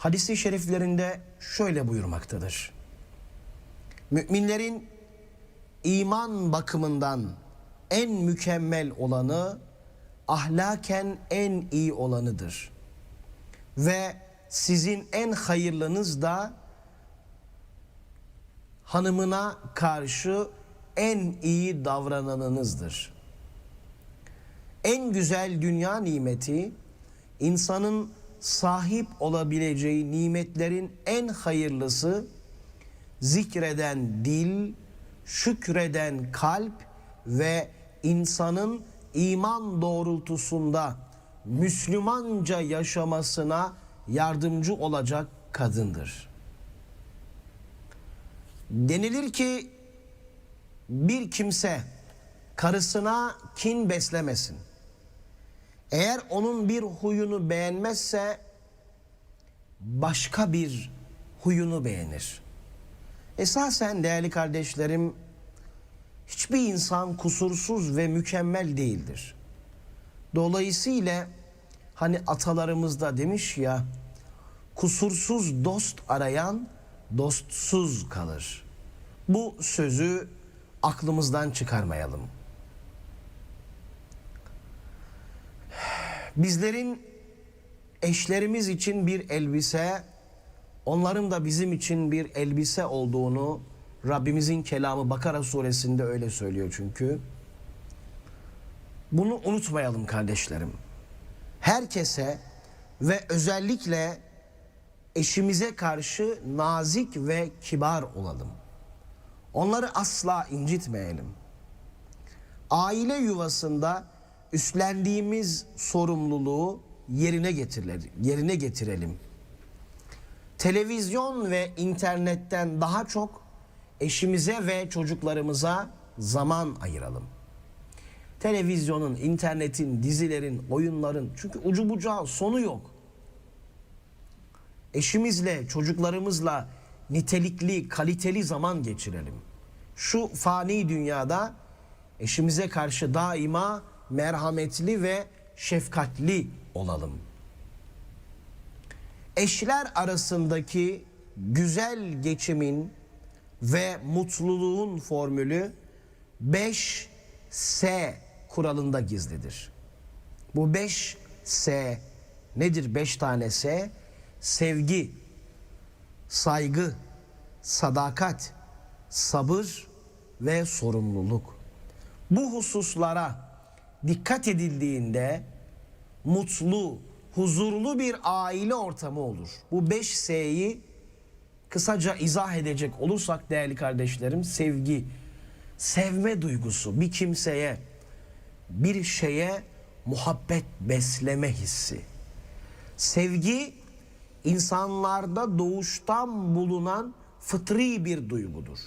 hadisi şeriflerinde şöyle buyurmaktadır. Müminlerin iman bakımından en mükemmel olanı ahlaken en iyi olanıdır. Ve sizin en hayırlınız da hanımına karşı en iyi davrananınızdır. En güzel dünya nimeti insanın sahip olabileceği nimetlerin en hayırlısı zikreden dil, şükreden kalp ve insanın iman doğrultusunda Müslümanca yaşamasına yardımcı olacak kadındır. Denilir ki bir kimse karısına kin beslemesin. Eğer onun bir huyunu beğenmezse başka bir huyunu beğenir. Esasen değerli kardeşlerim hiçbir insan kusursuz ve mükemmel değildir. Dolayısıyla hani atalarımız da demiş ya kusursuz dost arayan dostsuz kalır. Bu sözü aklımızdan çıkarmayalım. Bizlerin eşlerimiz için bir elbise, onların da bizim için bir elbise olduğunu Rabbimizin kelamı Bakara suresinde öyle söylüyor çünkü. Bunu unutmayalım kardeşlerim. Herkese ve özellikle eşimize karşı nazik ve kibar olalım. Onları asla incitmeyelim. Aile yuvasında üstlendiğimiz sorumluluğu yerine getirelim. Yerine getirelim. Televizyon ve internetten daha çok eşimize ve çocuklarımıza zaman ayıralım. Televizyonun, internetin, dizilerin, oyunların çünkü ucu bucağı sonu yok. Eşimizle, çocuklarımızla nitelikli, kaliteli zaman geçirelim. Şu fani dünyada eşimize karşı daima merhametli ve şefkatli olalım. Eşler arasındaki güzel geçimin ve mutluluğun formülü 5S kuralında gizlidir. Bu 5S nedir 5 tane S? Sevgi, saygı, sadakat, sabır ve sorumluluk. Bu hususlara dikkat edildiğinde mutlu, huzurlu bir aile ortamı olur. Bu 5 S'yi kısaca izah edecek olursak değerli kardeşlerim sevgi, sevme duygusu bir kimseye, bir şeye muhabbet besleme hissi. Sevgi insanlarda doğuştan bulunan fıtri bir duygudur.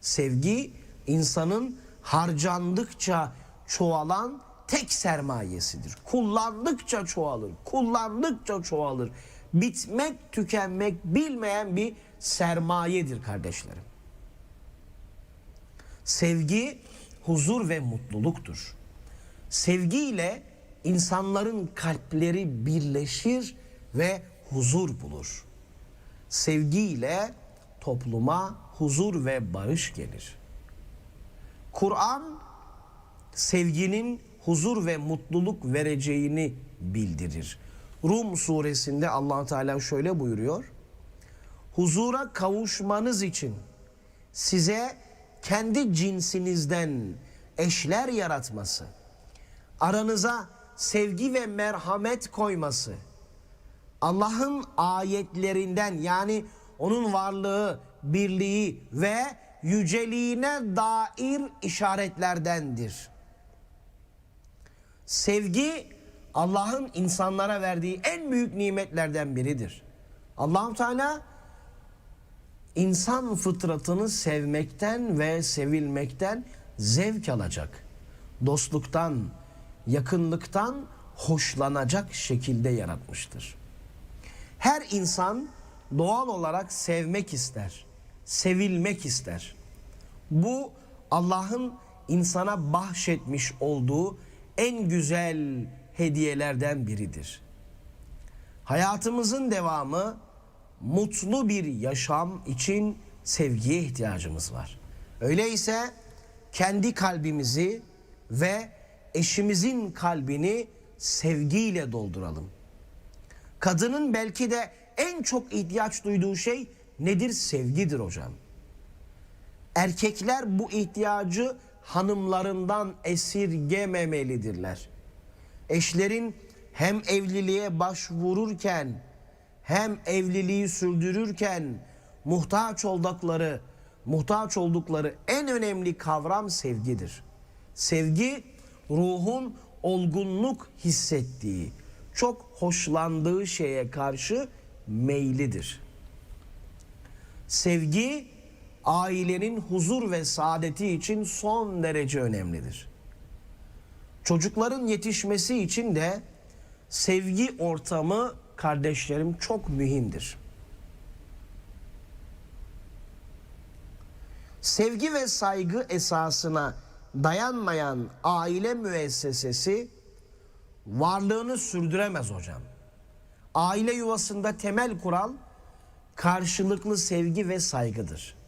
Sevgi insanın harcandıkça çoğalan tek sermayesidir. Kullandıkça çoğalır, kullandıkça çoğalır. Bitmek, tükenmek bilmeyen bir sermayedir kardeşlerim. Sevgi huzur ve mutluluktur. Sevgiyle insanların kalpleri birleşir ve huzur bulur. Sevgiyle topluma huzur ve barış gelir. Kur'an sevginin huzur ve mutluluk vereceğini bildirir. Rum suresinde allah Teala şöyle buyuruyor. Huzura kavuşmanız için size kendi cinsinizden eşler yaratması, aranıza sevgi ve merhamet koyması, Allah'ın ayetlerinden yani onun varlığı, birliği ve yüceliğine dair işaretlerdendir. Sevgi Allah'ın insanlara verdiği en büyük nimetlerden biridir. Allahu Teala insan fıtratını sevmekten ve sevilmekten zevk alacak. Dostluktan, yakınlıktan hoşlanacak şekilde yaratmıştır. Her insan doğal olarak sevmek ister, sevilmek ister. Bu Allah'ın insana bahşetmiş olduğu en güzel hediyelerden biridir. Hayatımızın devamı mutlu bir yaşam için sevgiye ihtiyacımız var. Öyleyse kendi kalbimizi ve eşimizin kalbini sevgiyle dolduralım. Kadının belki de en çok ihtiyaç duyduğu şey nedir? Sevgidir hocam. Erkekler bu ihtiyacı hanımlarından esirgememelidirler. Eşlerin hem evliliğe başvururken hem evliliği sürdürürken muhtaç oldukları muhtaç oldukları en önemli kavram sevgidir. Sevgi ruhun olgunluk hissettiği, çok hoşlandığı şeye karşı meylidir. Sevgi ailenin huzur ve saadeti için son derece önemlidir. Çocukların yetişmesi için de sevgi ortamı kardeşlerim çok mühimdir. Sevgi ve saygı esasına dayanmayan aile müessesesi varlığını sürdüremez hocam. Aile yuvasında temel kural karşılıklı sevgi ve saygıdır.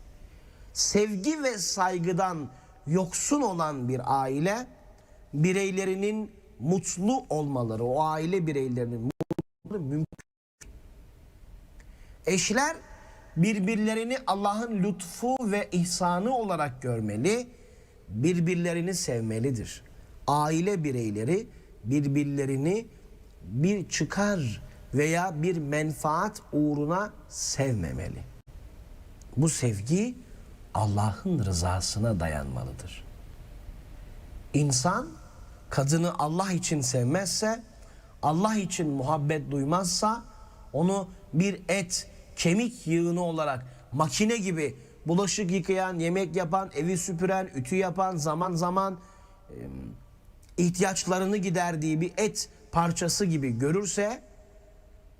Sevgi ve saygıdan yoksun olan bir aile bireylerinin mutlu olmaları, o aile bireylerinin mutlu mümkün. Eşler birbirlerini Allah'ın lütfu ve ihsanı olarak görmeli, birbirlerini sevmelidir. Aile bireyleri birbirlerini bir çıkar veya bir menfaat uğruna sevmemeli. Bu sevgi Allah'ın rızasına dayanmalıdır. İnsan kadını Allah için sevmezse, Allah için muhabbet duymazsa onu bir et, kemik yığını olarak makine gibi bulaşık yıkayan, yemek yapan, evi süpüren, ütü yapan, zaman zaman ihtiyaçlarını giderdiği bir et parçası gibi görürse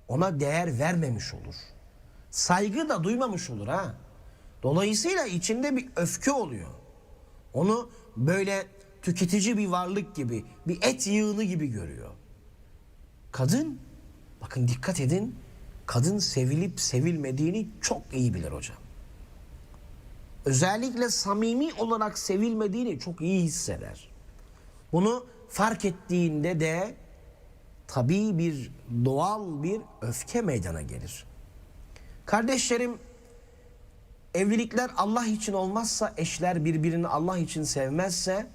ona değer vermemiş olur. Saygı da duymamış olur ha. Dolayısıyla içinde bir öfke oluyor. Onu böyle tüketici bir varlık gibi, bir et yığını gibi görüyor. Kadın, bakın dikkat edin, kadın sevilip sevilmediğini çok iyi bilir hocam. Özellikle samimi olarak sevilmediğini çok iyi hisseder. Bunu fark ettiğinde de tabii bir doğal bir öfke meydana gelir. Kardeşlerim evlilikler Allah için olmazsa eşler birbirini Allah için sevmezse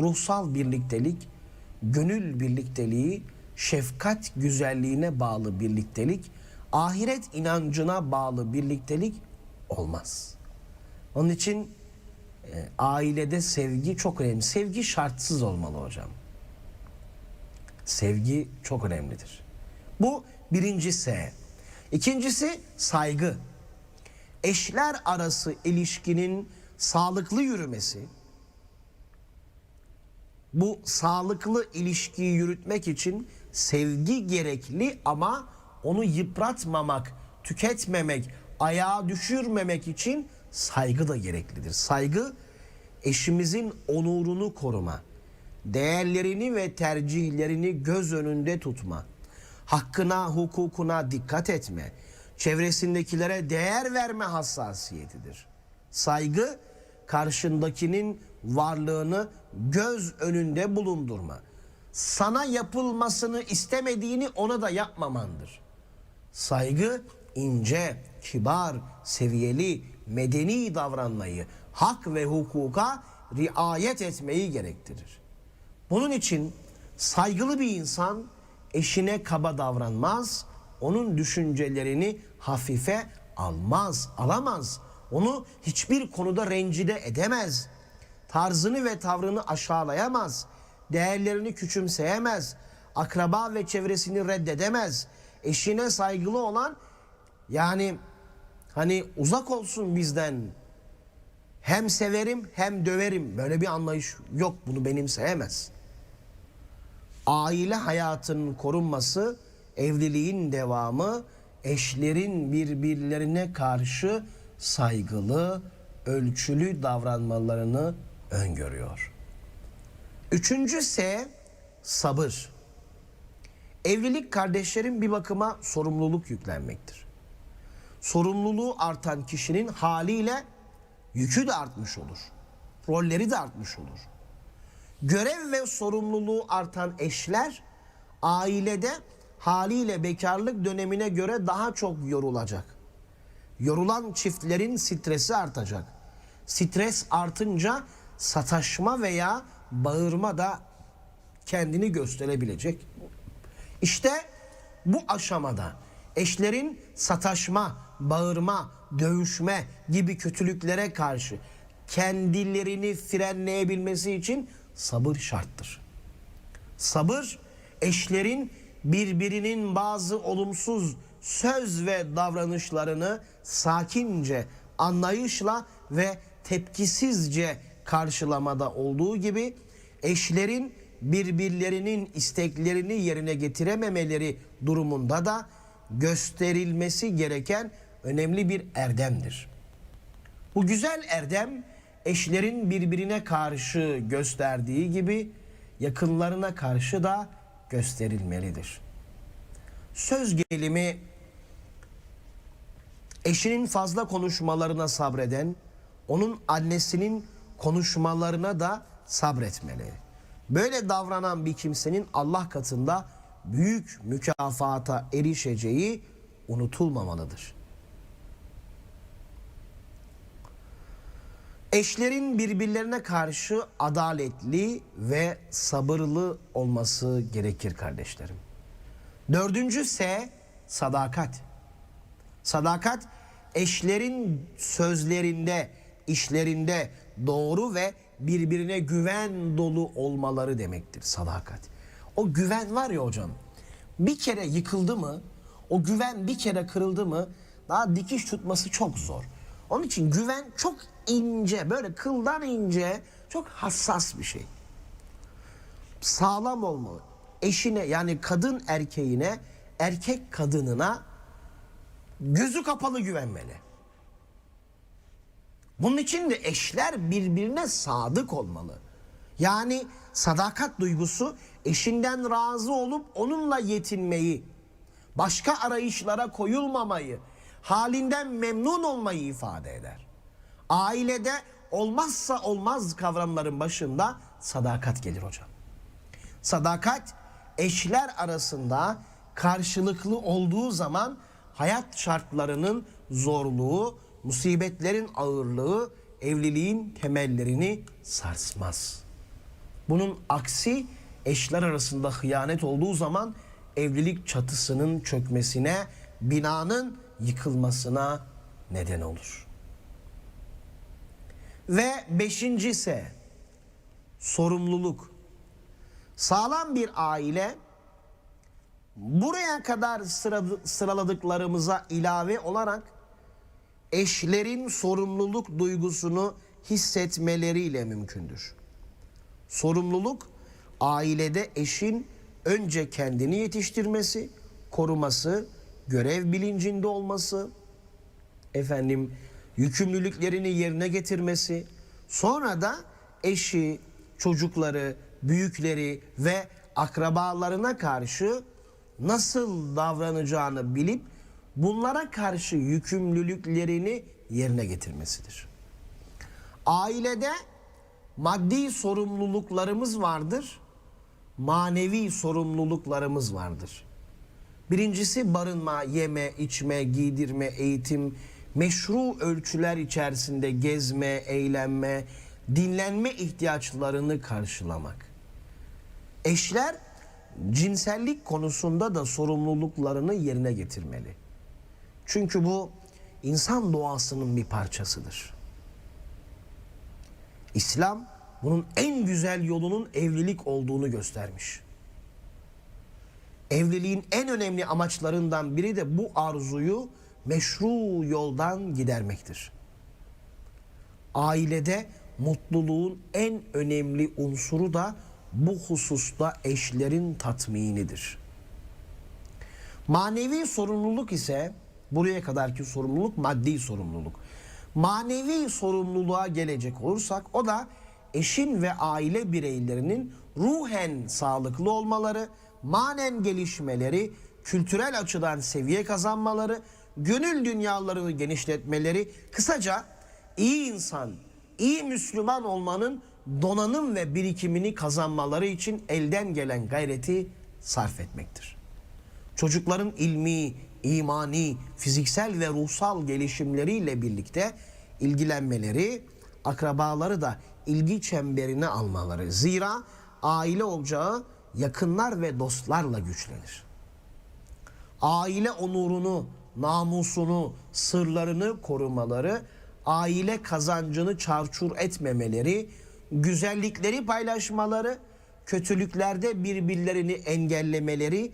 ruhsal birliktelik, gönül birlikteliği, şefkat güzelliğine bağlı birliktelik, ahiret inancına bağlı birliktelik olmaz. Onun için e, ailede sevgi çok önemli. Sevgi şartsız olmalı hocam. Sevgi çok önemlidir. Bu birinci S. İkincisi saygı. Eşler arası ilişkinin sağlıklı yürümesi, bu sağlıklı ilişkiyi yürütmek için sevgi gerekli ama onu yıpratmamak, tüketmemek, ayağa düşürmemek için saygı da gereklidir. Saygı eşimizin onurunu koruma, değerlerini ve tercihlerini göz önünde tutma, hakkına, hukukuna dikkat etme, çevresindekilere değer verme hassasiyetidir. Saygı karşındakinin varlığını göz önünde bulundurma. Sana yapılmasını istemediğini ona da yapmamandır. Saygı ince, kibar, seviyeli, medeni davranmayı, hak ve hukuka riayet etmeyi gerektirir. Bunun için saygılı bir insan eşine kaba davranmaz, onun düşüncelerini hafife almaz, alamaz. Onu hiçbir konuda rencide edemez. Tarzını ve tavrını aşağılayamaz. Değerlerini küçümseyemez. Akraba ve çevresini reddedemez. Eşine saygılı olan yani hani uzak olsun bizden. Hem severim hem döverim. Böyle bir anlayış yok. Bunu benimseyemez. Aile hayatının korunması, evliliğin devamı, eşlerin birbirlerine karşı saygılı, ölçülü davranmalarını öngörüyor. Üçüncü S sabır. Evlilik kardeşlerin bir bakıma sorumluluk yüklenmektir. sorumluluğu artan kişinin haliyle yükü de artmış olur. Rolleri de artmış olur. Görev ve sorumluluğu artan eşler ailede haliyle bekarlık dönemine göre daha çok yorulacak. Yorulan çiftlerin stresi artacak. Stres artınca sataşma veya bağırma da kendini gösterebilecek. İşte bu aşamada eşlerin sataşma, bağırma, dövüşme gibi kötülüklere karşı kendilerini frenleyebilmesi için sabır şarttır. Sabır eşlerin birbirinin bazı olumsuz söz ve davranışlarını sakince, anlayışla ve tepkisizce karşılamada olduğu gibi eşlerin birbirlerinin isteklerini yerine getirememeleri durumunda da gösterilmesi gereken önemli bir erdemdir. Bu güzel erdem eşlerin birbirine karşı gösterdiği gibi yakınlarına karşı da gösterilmelidir. Söz gelimi eşinin fazla konuşmalarına sabreden, onun annesinin konuşmalarına da sabretmeli. Böyle davranan bir kimsenin Allah katında büyük mükafata erişeceği unutulmamalıdır. Eşlerin birbirlerine karşı adaletli ve sabırlı olması gerekir kardeşlerim. Dördüncü S sadakat. Sadakat eşlerin sözlerinde, işlerinde doğru ve birbirine güven dolu olmaları demektir sadakat. O güven var ya hocam. Bir kere yıkıldı mı, o güven bir kere kırıldı mı daha dikiş tutması çok zor. Onun için güven çok ince, böyle kıldan ince, çok hassas bir şey. Sağlam olmalı. Eşine yani kadın erkeğine, erkek kadınına gözü kapalı güvenmeli. Bunun için de eşler birbirine sadık olmalı. Yani sadakat duygusu eşinden razı olup onunla yetinmeyi, başka arayışlara koyulmamayı, halinden memnun olmayı ifade eder. Ailede olmazsa olmaz kavramların başında sadakat gelir hocam. Sadakat eşler arasında karşılıklı olduğu zaman hayat şartlarının zorluğu, musibetlerin ağırlığı evliliğin temellerini sarsmaz. Bunun aksi eşler arasında hıyanet olduğu zaman evlilik çatısının çökmesine, binanın yıkılmasına neden olur. Ve beşinci ise sorumluluk. Sağlam bir aile buraya kadar sıraladıklarımıza ilave olarak eşlerin sorumluluk duygusunu hissetmeleriyle mümkündür. Sorumluluk ailede eşin önce kendini yetiştirmesi, koruması, görev bilincinde olması, efendim yükümlülüklerini yerine getirmesi, sonra da eşi, çocukları, büyükleri ve akrabalarına karşı nasıl davranacağını bilip bunlara karşı yükümlülüklerini yerine getirmesidir. Ailede maddi sorumluluklarımız vardır, manevi sorumluluklarımız vardır. Birincisi barınma, yeme, içme, giydirme, eğitim, meşru ölçüler içerisinde gezme, eğlenme, dinlenme ihtiyaçlarını karşılamak. Eşler cinsellik konusunda da sorumluluklarını yerine getirmeli. Çünkü bu insan doğasının bir parçasıdır. İslam bunun en güzel yolunun evlilik olduğunu göstermiş. Evliliğin en önemli amaçlarından biri de bu arzuyu meşru yoldan gidermektir. Ailede mutluluğun en önemli unsuru da bu hususta eşlerin tatminidir. Manevi sorumluluk ise buraya kadarki sorumluluk maddi sorumluluk. Manevi sorumluluğa gelecek olursak o da eşin ve aile bireylerinin ruhen sağlıklı olmaları, manen gelişmeleri, kültürel açıdan seviye kazanmaları, gönül dünyalarını genişletmeleri, kısaca iyi insan, iyi Müslüman olmanın donanım ve birikimini kazanmaları için elden gelen gayreti sarf etmektir. Çocukların ilmi, imani, fiziksel ve ruhsal gelişimleriyle birlikte ilgilenmeleri, akrabaları da ilgi çemberine almaları. Zira aile olacağı yakınlar ve dostlarla güçlenir. Aile onurunu, namusunu, sırlarını korumaları, aile kazancını çarçur etmemeleri, güzellikleri paylaşmaları, kötülüklerde birbirlerini engellemeleri,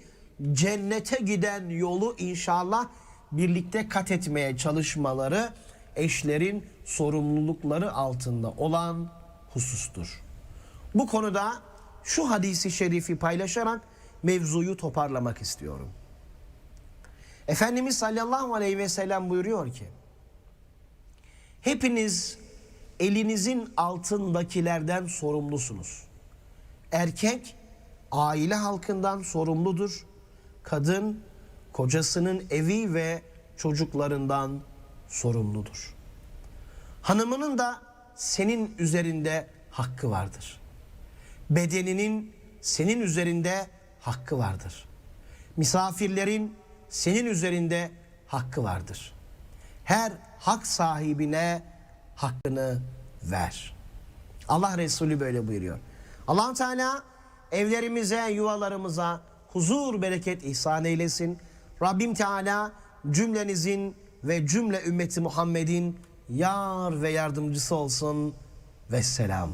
cennete giden yolu inşallah birlikte kat etmeye çalışmaları eşlerin sorumlulukları altında olan husustur. Bu konuda şu hadisi şerifi paylaşarak mevzuyu toparlamak istiyorum. Efendimiz sallallahu aleyhi ve sellem buyuruyor ki Hepiniz elinizin altındakilerden sorumlusunuz. Erkek aile halkından sorumludur. Kadın kocasının evi ve çocuklarından sorumludur. Hanımının da senin üzerinde hakkı vardır. Bedeninin senin üzerinde hakkı vardır. Misafirlerin senin üzerinde hakkı vardır. Her hak sahibine hakkını ver. Allah Resulü böyle buyuruyor. allah Teala evlerimize, yuvalarımıza huzur, bereket ihsan eylesin. Rabbim Teala cümlenizin ve cümle ümmeti Muhammed'in yar ve yardımcısı olsun. Vesselam.